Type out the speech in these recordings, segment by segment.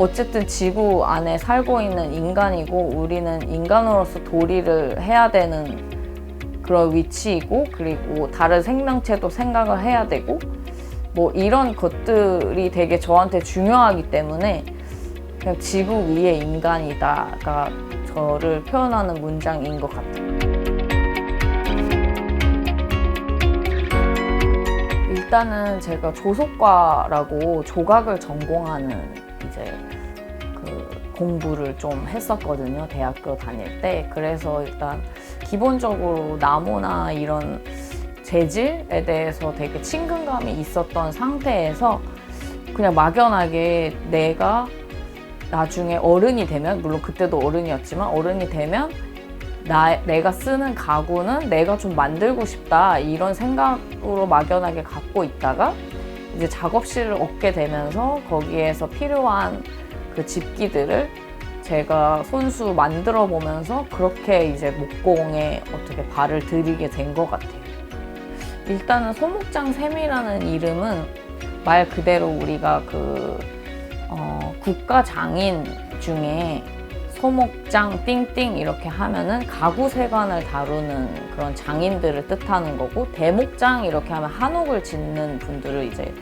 어쨌든 지구 안에 살고 있는 인간이고 우리는 인간으로서 도리를 해야 되는 그런 위치이고 그리고 다른 생명체도 생각을 해야 되고 뭐 이런 것들이 되게 저한테 중요하기 때문에 그냥 지구 위의 인간이다가 저를 표현하는 문장인 것 같아요. 일단은 제가 조속과라고 조각을 전공하는 이제 그 공부를 좀 했었거든요. 대학교 다닐 때. 그래서 일단 기본적으로 나무나 이런 재질에 대해서 되게 친근감이 있었던 상태에서 그냥 막연하게 내가 나중에 어른이 되면 물론 그때도 어른이었지만 어른이 되면 나, 내가 쓰는 가구는 내가 좀 만들고 싶다 이런 생각으로 막연하게 갖고 있다가 이제 작업실을 얻게 되면서 거기에서 필요한 그 집기들을 제가 손수 만들어 보면서 그렇게 이제 목공에 어떻게 발을 들이게 된 것 같아요. 일단은 소목장 샘이라는 이름은 말 그대로 우리가 그 어, 국가 장인 중에 소목장 띵띵 이렇게 하면은 가구 세관을 다루는 그런 장인들을 뜻하는 거고 대목장 이렇게 하면 한옥을 짓는 분들을 이제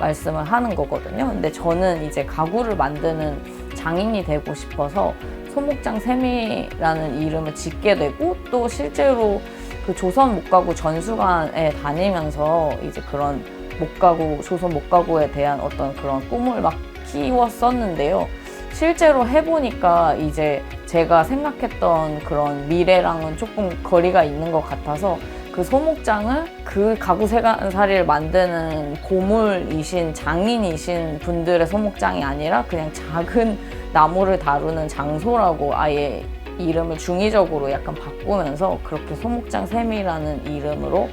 말씀을 하는 거거든요. 근데 저는 이제 가구를 만드는 장인이 되고 싶어서 소목장 샘이라는 이름을 짓게 되고 또 실제로 그 조선 목가구 전수관에 다니면서 이제 그런 목가구 조선 목가구에 대한 어떤 그런 꿈을 막 키웠었는데요. 실제로 해보니까 이제 제가 생각했던 그런 미래랑은 조금 거리가 있는 것 같아서 그 소목장을 그 가구 세간살이를 만드는 고물이신 장인이신 분들의 소목장이 아니라 그냥 작은 나무를 다루는 장소라고 아예 이름을 중의적으로 약간 바꾸면서 그렇게 소목장 샘이라는 이름으로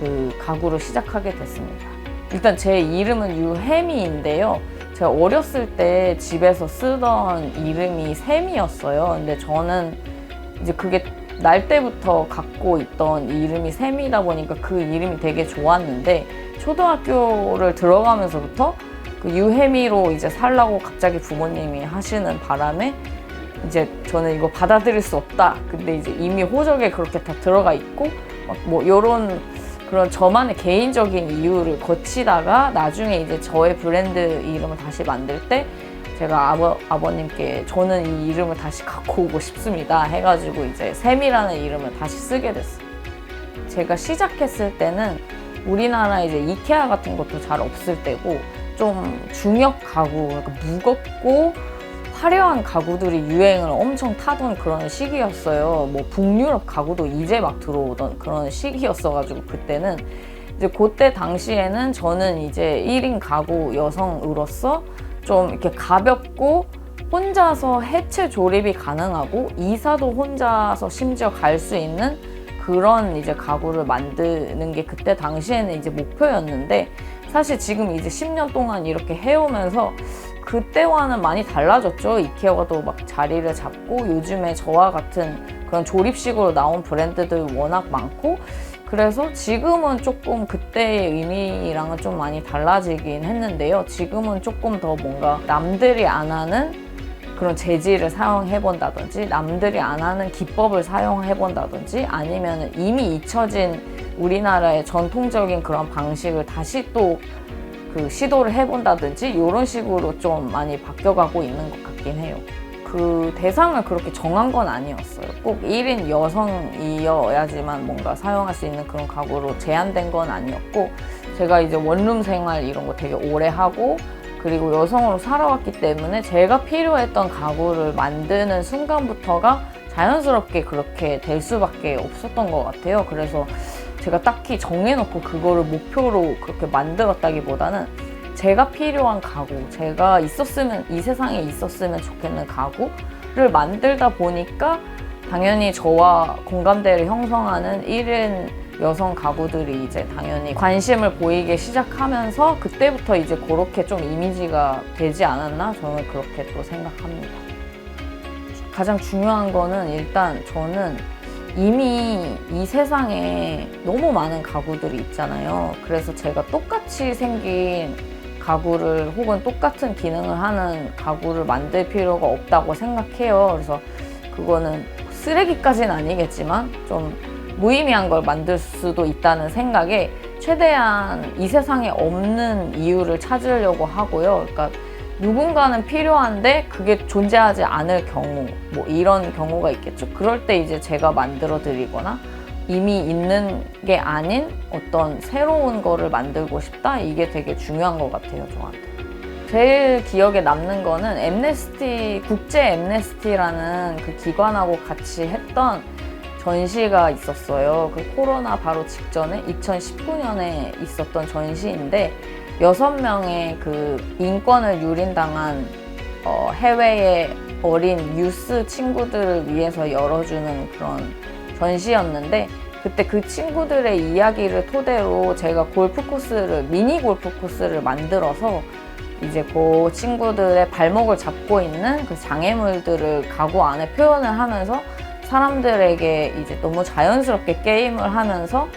그 가구를 시작하게 됐습니다. 일단 제 이름은 유혜미인데요. 제가 어렸을 때 집에서 쓰던 이름이 샘이었어요. 근데 저는 이제 그게 날 때부터 갖고 있던 이름이 샘이다 보니까 그 이름이 되게 좋았는데 초등학교를 들어가면서부터 그 유혜미로 이제 살라고 갑자기 부모님이 하시는 바람에 이제 저는 이거 받아들일 수 없다. 근데 이제 이미 호적에 그렇게 다 들어가 있고 막뭐 요런 그런 저만의 개인적인 이유를 거치다가 나중에 이제 저의 브랜드 이름을 다시 만들 때 제가 아버, 아버님께 저는 이 이름을 다시 갖고 오고 싶습니다 해가지고 이제 샘이라는 이름을 다시 쓰게 됐어요. 제가 시작했을 때는 우리나라 이제 이케아 같은 것도 잘 없을 때고 좀 중역 가구, 그러니까 무겁고 화려한 가구들이 유행을 엄청 타던 그런 시기였어요. 뭐 북유럽 가구도 이제 막 들어오던 그런 시기였어가지고 그때는 이제 그때 당시에는 저는 이제 1인 가구 여성으로서 좀 이렇게 가볍고 혼자서 해체 조립이 가능하고 이사도 혼자서 심지어 갈 수 있는 그런 이제 가구를 만드는 게 그때 당시에는 이제 목표였는데 사실 지금 이제 10년 동안 이렇게 해오면서 그때와는 많이 달라졌죠. 이케아도 막 자리를 잡고 요즘에 저와 같은 그런 조립식으로 나온 브랜드들 워낙 많고 그래서 지금은 조금 그때의 의미랑은 좀 많이 달라지긴 했는데요. 지금은 조금 더 뭔가 남들이 안 하는 그런 재질을 사용해 본다든지 남들이 안 하는 기법을 사용해 본다든지 아니면 이미 잊혀진 우리나라의 전통적인 그런 방식을 다시 또 그 시도를 해본다든지 이런 식으로 좀 많이 바뀌어가고 있는 것 같긴 해요. 그 대상을 그렇게 정한 건 아니었어요. 꼭 1인 여성이어야지만 뭔가 사용할 수 있는 그런 가구로 제한된 건 아니었고 제가 이제 원룸 생활 이런 거 되게 오래 하고 그리고 여성으로 살아왔기 때문에 제가 필요했던 가구를 만드는 순간부터가 자연스럽게 그렇게 될 수밖에 없었던 것 같아요. 그래서 제가 딱히 정해놓고 그거를 목표로 그렇게 만들었다기보다는 제가 필요한 가구, 제가 있었으면, 이 세상에 있었으면 좋겠는 가구를 만들다 보니까 당연히 저와 공감대를 형성하는 1인 여성 가구들이 이제 당연히 관심을 보이기 시작하면서 그때부터 이제 그렇게 좀 이미지가 되지 않았나 저는 그렇게 또 생각합니다. 가장 중요한 거는 일단 저는 이미 이 세상에 너무 많은 가구들이 있잖아요. 그래서 제가 똑같이 생긴 가구를 혹은 똑같은 기능을 하는 가구를 만들 필요가 없다고 생각해요. 그래서 그거는 쓰레기까지는 아니겠지만 좀 무의미한 걸 만들 수도 있다는 생각에 최대한 이 세상에 없는 이유를 찾으려고 하고요. 그러니까 누군가는 필요한데 그게 존재하지 않을 경우 뭐 이런 경우가 있겠죠. 그럴 때 이제 제가 만들어 드리거나 이미 있는 게 아닌 어떤 새로운 거를 만들고 싶다? 이게 되게 중요한 것 같아요 저한테. 제일 기억에 남는 거는 엠네스티 국제 엠네스티라는 그 기관하고 같이 했던 전시가 있었어요. 그 코로나 바로 직전에 2019년에 있었던 전시인데 여섯 명의 그 인권을 유린당한 어, 해외의 어린 유스 친구들을 위해서 열어주는 그런 전시였는데 그때 그 친구들의 이야기를 토대로 제가 골프 코스를 미니 골프 코스를 만들어서 이제 그 친구들의 발목을 잡고 있는 그 장애물들을 가구 안에 표현을 하면서 사람들에게 이제 너무 자연스럽게 게임을 하면서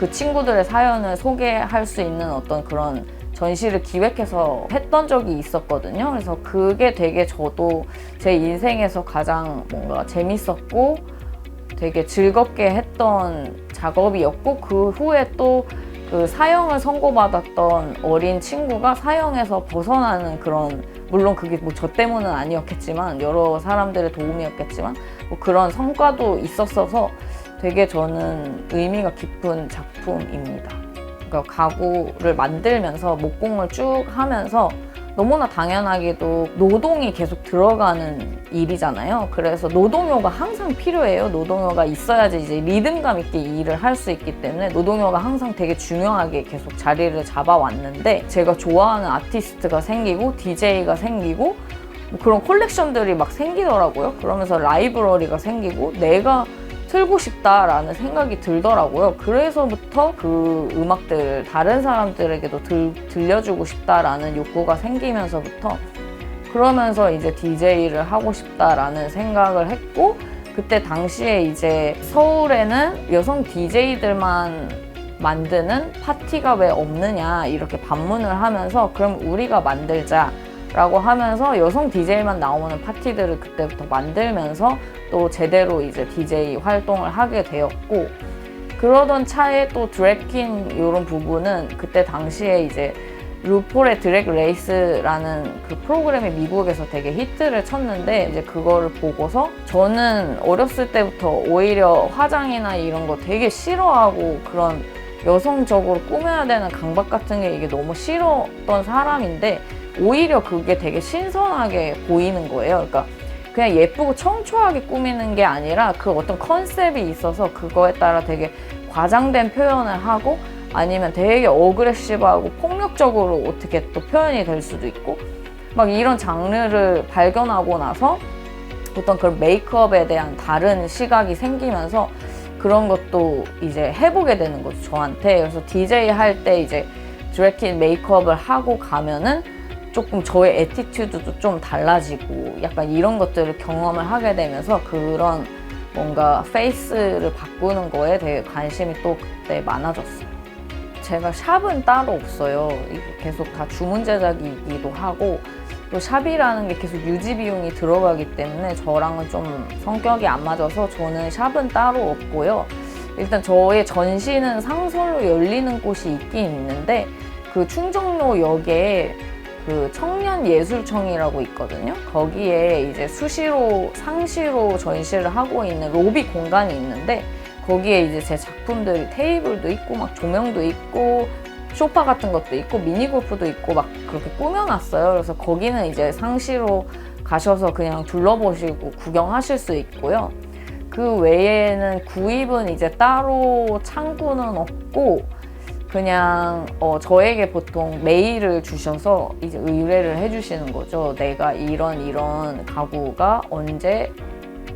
그 친구들의 사연을 소개할 수 있는 어떤 그런 전시를 기획해서 했던 적이 있었거든요. 그래서 그게 되게 저도 제 인생에서 가장 뭔가 재밌었고 되게 즐겁게 했던 작업이었고 그 후에 또 그 사형을 선고받았던 어린 친구가 사형에서 벗어나는 그런 물론 그게 뭐 저 때문은 아니었겠지만 여러 사람들의 도움이었겠지만 뭐 그런 성과도 있었어서 되게 저는 의미가 깊은 작품입니다. 그러니까 가구를 만들면서 목공을 쭉 하면서 너무나 당연하게도 노동이 계속 들어가는 일이잖아요. 그래서 노동요가 항상 필요해요. 노동요가 있어야지 이제 리듬감 있게 일을 할 수 있기 때문에 노동요가 항상 되게 중요하게 계속 자리를 잡아왔는데 제가 좋아하는 아티스트가 생기고 DJ가 생기고 뭐 그런 콜렉션들이 막 생기더라고요. 그러면서 라이브러리가 생기고 내가 틀고 싶다라는 생각이 들더라고요. 그래서부터 그 음악들을 다른 사람들에게도 들, 들려주고 싶다라는 욕구가 생기면서부터 그러면서 이제 DJ를 하고 싶다라는 생각을 했고 그때 당시에 이제 서울에는 여성 DJ들만 만드는 파티가 왜 없느냐 이렇게 반문을 하면서 그럼 우리가 만들자 라고 하면서 여성 DJ만 나오는 파티들을 그때부터 만들면서 또 제대로 이제 DJ 활동을 하게 되었고 그러던 차에 또 드래퀸 이런 부분은 그때 당시에 이제 루폴의 드랙 레이스라는 그 프로그램이 미국에서 되게 히트를 쳤는데 이제 그거를 보고서 저는 어렸을 때부터 오히려 화장이나 이런 거 되게 싫어하고 그런 여성적으로 꾸며야 되는 강박 같은 게 이게 너무 싫었던 사람인데 오히려 그게 되게 신선하게 보이는 거예요. 그러니까 그냥 예쁘고 청초하게 꾸미는 게 아니라 그 어떤 컨셉이 있어서 그거에 따라 되게 과장된 표현을 하고 아니면 되게 어그레시브하고 폭력적으로 어떻게 또 표현이 될 수도 있고 막 이런 장르를 발견하고 나서 어떤 그런 메이크업에 대한 다른 시각이 생기면서 그런 것도 이제 해보게 되는 거죠 저한테 그래서 DJ 할 때 이제 드래킨 메이크업을 하고 가면은 조금 저의 에티튜드도 좀 달라지고 약간 이런 것들을 경험을 하게 되면서 그런 뭔가 페이스를 바꾸는 거에 되게 관심이 또 그때 많아졌어요. 제가 샵은 따로 없어요. 계속 다 주문 제작이기도 하고 또 샵이라는 게 계속 유지 비용이 들어가기 때문에 저랑은 좀 성격이 안 맞아서 저는 샵은 따로 없고요. 일단 저의 전시는 상설로 열리는 곳이 있긴 있는데 그 충정로역에 그 청년예술청이라고 있거든요. 거기에 이제 수시로 상시로 전시를 하고 있는 로비 공간이 있는데 거기에 이제 제 작품들 테이블도 있고 막 조명도 있고 소파 같은 것도 있고 미니 골프도 있고 막 그렇게 꾸며놨어요. 그래서 거기는 이제 상시로 가셔서 그냥 둘러보시고 구경하실 수 있고요. 그 외에는 구입은 이제 따로 창구는 없고 그냥 어, 저에게 보통 메일을 주셔서 이제 의뢰를 해주시는 거죠. 내가 이런 이런 가구가 언제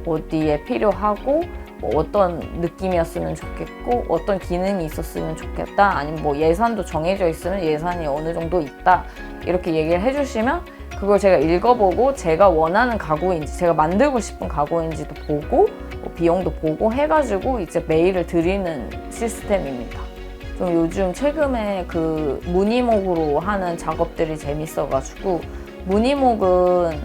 어디에 필요하고 뭐 어떤 느낌이었으면 좋겠고 어떤 기능이 있었으면 좋겠다 아니면 뭐 예산도 정해져 있으면 예산이 어느 정도 있다 이렇게 얘기를 해주시면 그걸 제가 읽어보고 제가 원하는 가구인지 제가 만들고 싶은 가구인지도 보고 뭐 비용도 보고 해가지고 이제 메일을 드리는 시스템입니다. 좀 요즘 최근에 그 무늬목으로 하는 작업들이 재밌어가지고 무늬목은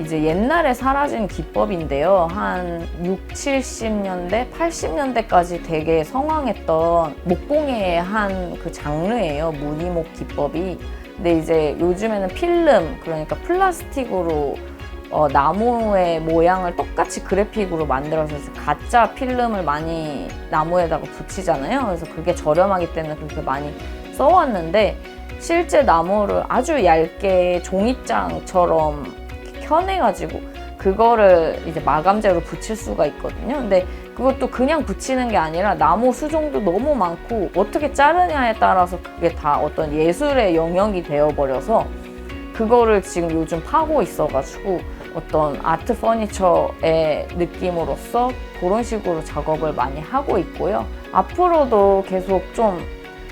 이제 옛날에 사라진 기법인데요. 한 6, 70년대, 80년대까지 되게 성황했던 목공의 한 그 장르예요. 무늬목 기법이. 근데 이제 요즘에는 필름, 그러니까 플라스틱으로 어, 나무의 모양을 똑같이 그래픽으로 만들어서 가짜 필름을 많이 나무에다가 붙이잖아요. 그래서 그게 저렴하기 때문에 그렇게 많이 써왔는데 실제 나무를 아주 얇게 종이장처럼 켜내가지고 그거를 이제 마감재로 붙일 수가 있거든요. 근데 그것도 그냥 붙이는 게 아니라 나무 수종도 너무 많고 어떻게 자르냐에 따라서 그게 다 어떤 예술의 영역이 되어버려서 그거를 지금 요즘 파고 있어가지고 어떤 아트 퍼니처의 느낌으로서 그런 식으로 작업을 많이 하고 있고요. 앞으로도 계속 좀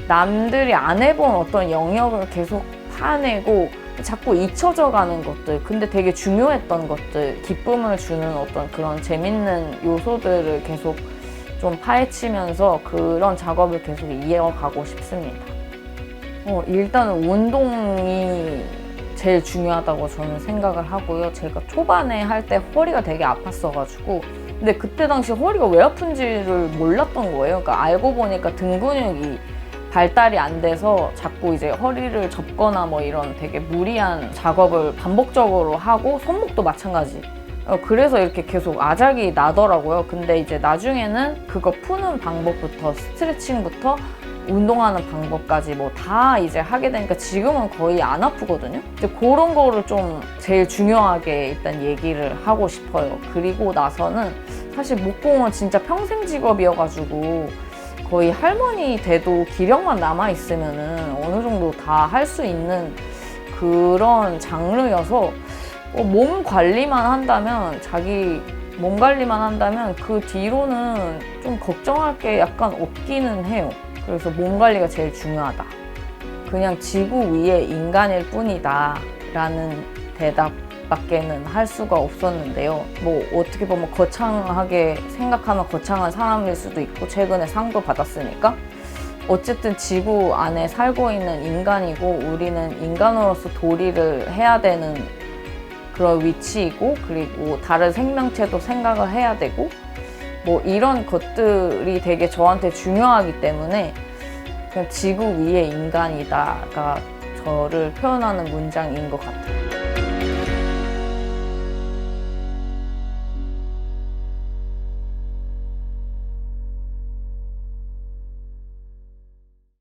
남들이 안 해본 어떤 영역을 계속 파내고 자꾸 잊혀져 가는 것들, 근데 되게 중요했던 것들, 기쁨을 주는 어떤 그런 재밌는 요소들을 계속 좀 파헤치면서 그런 작업을 계속 이어가고 싶습니다. 어, 일단은 운동이 제일 중요하다고 저는 생각을 하고요. 제가 초반에 할 때 허리가 되게 아팠어가지고 근데 그때 당시 허리가 왜 아픈지를 몰랐던 거예요. 그러니까 알고 보니까 등 근육이 발달이 안 돼서 자꾸 이제 허리를 접거나 뭐 이런 되게 무리한 작업을 반복적으로 하고 손목도 마찬가지. 어, 그래서 이렇게 계속 아작이 나더라고요. 근데 이제 나중에는 그거 푸는 방법부터 스트레칭부터 운동하는 방법까지 뭐 다 이제 하게 되니까 지금은 거의 안 아프거든요. 이제 그런 거를 좀 제일 중요하게 일단 얘기를 하고 싶어요. 그리고 나서는 사실 목공은 진짜 평생 직업이어가지고 거의 할머니 돼도 기력만 남아 있으면은 어느 정도 다 할 수 있는 그런 장르여서 어, 몸 관리만 한다면 자기 몸 관리만 한다면 그 뒤로는 좀 걱정할 게 약간 없기는 해요. 그래서 몸 관리가 제일 중요하다. 그냥 지구 위의 인간일 뿐이다. 라는 대답밖에는 할 수가 없었는데요. 뭐 어떻게 보면 거창하게 생각하면 거창한 사람일 수도 있고 최근에 상도 받았으니까 어쨌든 지구 안에 살고 있는 인간이고 우리는 인간으로서 도리를 해야 되는 그런 위치이고 그리고 다른 생명체도 생각을 해야 되고 뭐 이런 것들이 되게 저한테 중요하기 때문에 그냥 지구 위의 인간이다가 저를 표현하는 문장인 것 같아요.